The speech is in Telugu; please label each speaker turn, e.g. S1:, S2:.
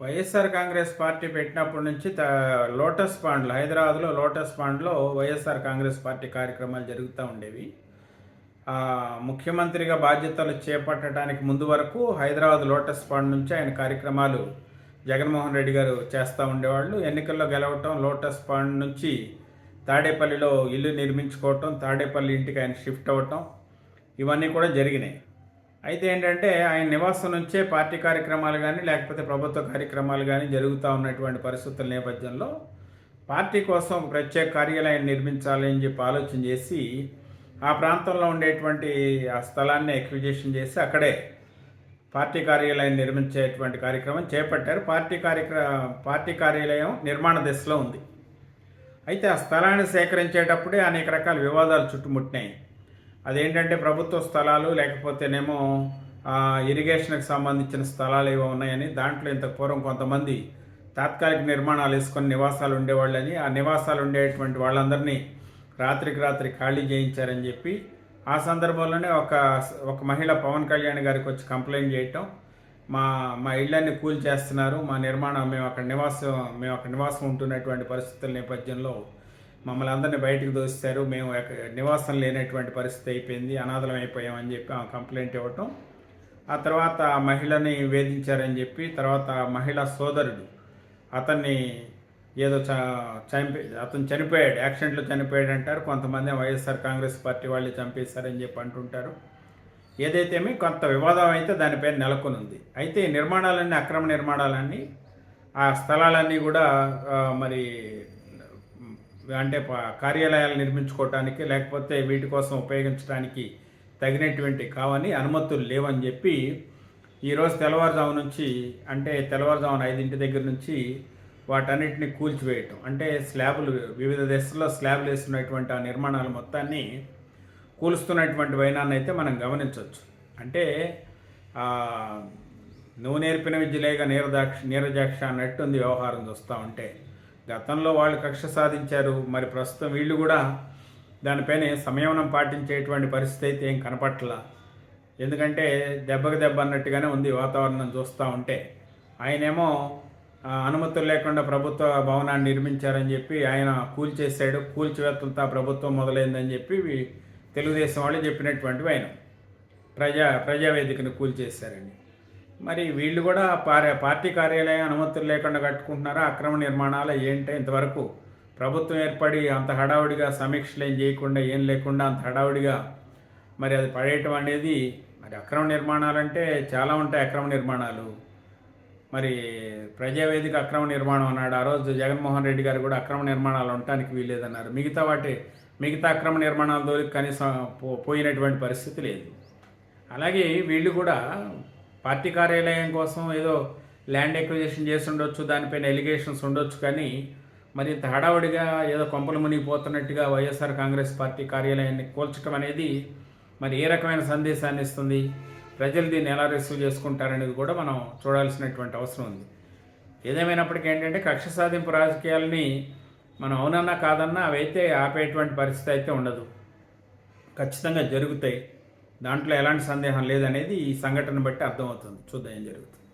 S1: వైఎస్ఆర్ కాంగ్రెస్ పార్టీ పెట్టినప్పటి నుంచి త- లోటస్ పాండ్లో హైదరాబాద్లో లోటస్ పాండ్లో వైఎస్ఆర్ కాంగ్రెస్ పార్టీ కార్యక్రమాలు జరుగుతూ ఉండేవి. ముఖ్యమంత్రిగా బాధ్యతలు చేపట్టడానికి ముందు వరకు హైదరాబాద్ లోటస్ పాండ్ నుంచి ఆయన కార్యక్రమాలు జగన్మోహన్ రెడ్డి గారు చేస్తూ ఉండేవాళ్ళు. ఎన్నికల్లో గెలవటం లోటస్ పాండ్ నుంచి తాడేపల్లిలో ఇల్లు నిర్మించుకోవటం తాడేపల్లి ఇంటికి ఆయన షిఫ్ట్ అవ్వటం ఇవన్నీ కూడా జరిగినాయి. అయితే ఏంటంటే ఆయన నివాసం నుంచే పార్టీ కార్యక్రమాలు కానీ లేకపోతే ప్రభుత్వ కార్యక్రమాలు కానీ జరుగుతూ ఉన్నటువంటి పరిస్థితుల నేపథ్యంలో పార్టీ కోసం ఒక ప్రత్యేక కార్యాలయం నిర్మించాలి అని చెప్పి ఆలోచన చేసి ఆ ప్రాంతంలో ఉండేటువంటి ఆ స్థలాన్ని ఎక్విజేషన్ చేసి అక్కడే పార్టీ కార్యాలయం నిర్మించేటువంటి కార్యక్రమం చేపట్టారు. పార్టీ కార్యక్ర పార్టీ కార్యాలయం నిర్మాణ దశలో ఉంది. అయితే ఆ స్థలాన్ని సేకరించేటప్పుడే అనేక రకాల వివాదాలు చుట్టుముట్టినాయి. అదేంటంటే ప్రభుత్వ స్థలాలు లేకపోతేనేమో ఇరిగేషన్కి సంబంధించిన స్థలాలు ఏవో ఉన్నాయని దాంట్లో ఇంత పూర్వం కొంతమంది తాత్కాలిక నిర్మాణాలు వేసుకొని నివాసాలు ఉండేవాళ్ళని ఆ నివాసాలు ఉండేటువంటి వాళ్ళందరినీ రాత్రికి రాత్రి ఖాళీ చేయించారని చెప్పి ఆ సందర్భంలోనే ఒక ఒక మహిళ పవన్ కళ్యాణ్ గారికి వచ్చి కంప్లైంట్ చేయటం. మా మా ఇళ్ళన్ని కూల్ చేస్తున్నారు మా నిర్మాణం మేము అక్కడ నివాసం మేము అక్కడ నివాసం ఉంటున్నటువంటి పరిస్థితుల నేపథ్యంలో మమ్మల్ని అందరినీ బయటకు దోస్తారు మేము నివాసం లేనటువంటి పరిస్థితి అయిపోయింది. అనాథలం అయిపోయామని చెప్పి ఆ కంప్లైంట్ ఇవ్వటం. ఆ తర్వాత ఆ మహిళని వేధించారని చెప్పి తర్వాత ఆ మహిళ సోదరుడు అతన్ని ఏదో చ చంపి అతను చనిపోయాడు. యాక్సిడెంట్లో చనిపోయాడు అంటారు. కొంతమంది వైఎస్ఆర్ కాంగ్రెస్ పార్టీ వాళ్ళు చంపేశారని చెప్పి అంటుంటారు. ఏదైతేమి కొంత వివాదం అయితే దానిపైన నెలకొని ఉంది అయితే ఈ నిర్మాణాలన్నీ అక్రమ నిర్మాణాలన్నీ ఆ స్థలాలన్నీ కూడా మరి అంటే కార్యాలయాలు నిర్మించుకోవటానికి లేకపోతే వీటి కోసం ఉపయోగించడానికి తగినటువంటి కావని అనుమతులు లేవని చెప్పి ఈరోజు తెల్లవారుజాము నుంచి అంటే తెల్లవారుజామున ఐదింటి దగ్గర నుంచి వాటన్నిటిని కూల్చివేయటం. అంటే స్లాబులు వివిధ దశల్లో స్లాబులు వేస్తున్నటువంటి ఆ నిర్మాణాలు మొత్తాన్ని కూలుస్తున్నటువంటి వైనాన్ని అయితే మనం గమనించవచ్చు. అంటే నువ్వు నేర్పిన విద్యలేగా నీరదాక్ష నీరజాక్ష అన్నట్టుంది వ్యవహారం చూస్తూ ఉంటే. గతంలో వాళ్ళు కక్ష సాధించారు మరి ప్రస్తుతం వీళ్ళు కూడా దానిపైన సంయమనం పాటించేటువంటి పరిస్థితి అయితే ఏం కనపట్లా. ఎందుకంటే దెబ్బకు దెబ్బ అన్నట్టుగానే ఉంది వాతావరణం చూస్తూ ఉంటే. ఆయనేమో అనుమతులు లేకుండా ప్రభుత్వ భవనాన్ని నిర్మించారని చెప్పి ఆయన కూల్చేశాడు కూల్చివేతలతో ప్రభుత్వం మొదలైందని చెప్పి తెలుగుదేశం వాళ్ళు చెప్పినటువంటివి ఆయన. ప్రజా ప్రజావేదికను కూల్చేశారండి మరి వీళ్ళు కూడా పార్ పార్టీ కార్యాలయం అనుమతులు లేకుండా కట్టుకుంటున్నారా? అక్రమ నిర్మాణాలు ఏంటో ఇంతవరకు? ప్రభుత్వం ఏర్పడి అంత హడావుడిగా సమీక్షలు ఏం చేయకుండా ఏం లేకుండా అంత హడావుడిగా మరి అది పడేయటం అనేది మరి అక్రమ నిర్మాణాలు అంటే చాలా ఉంటాయి అక్రమ నిర్మాణాలు. మరి ప్రజావేదిక అక్రమ నిర్మాణం అన్నాడు. ఆ రోజు జగన్మోహన్ రెడ్డి గారు కూడా అక్రమ నిర్మాణాలు ఉండటానికి వీల్లేదన్నారు. మిగతా వాటి మిగతా అక్రమ నిర్మాణాల దోలికి కనీసం పో- పోయినటువంటి పరిస్థితి లేదు. అలాగే వీళ్ళు కూడా పార్టీ కార్యాలయం కోసం ఏదో ల్యాండ్ ఎక్విజిషన్ చేసి ఉండొచ్చు దానిపైన ఎలిగేషన్స్ ఉండొచ్చు కానీ మరి ఇంత హడావుడిగా ఏదో కొంపలు మునిగిపోతున్నట్టుగా వైఎస్ఆర్ కాంగ్రెస్ పార్టీ కార్యాలయాన్ని కూల్చడం అనేది మరి ఏ రకమైన సందేశాన్ని ఇస్తుంది? ప్రజలు దీన్ని ఎలా రిసీవ్ చేసుకుంటారనేది కూడా మనం చూడాల్సినటువంటి అవసరం ఉంది. ఏదేమైనప్పటికీ ఏంటంటే కక్ష సాధింపు రాజకీయాలని మనం అవునన్నా కాదన్నా అవైతే ఆపేటువంటి పరిస్థితి అయితే ఉండదు. ఖచ్చితంగా జరుగుతాయి. దాంట్లో ఎలాంటి సందేహం లేదనేది ఈ సంఘటన బట్టి అర్థమవుతుంది. చూద్దాం ఏం జరుగుతుంది.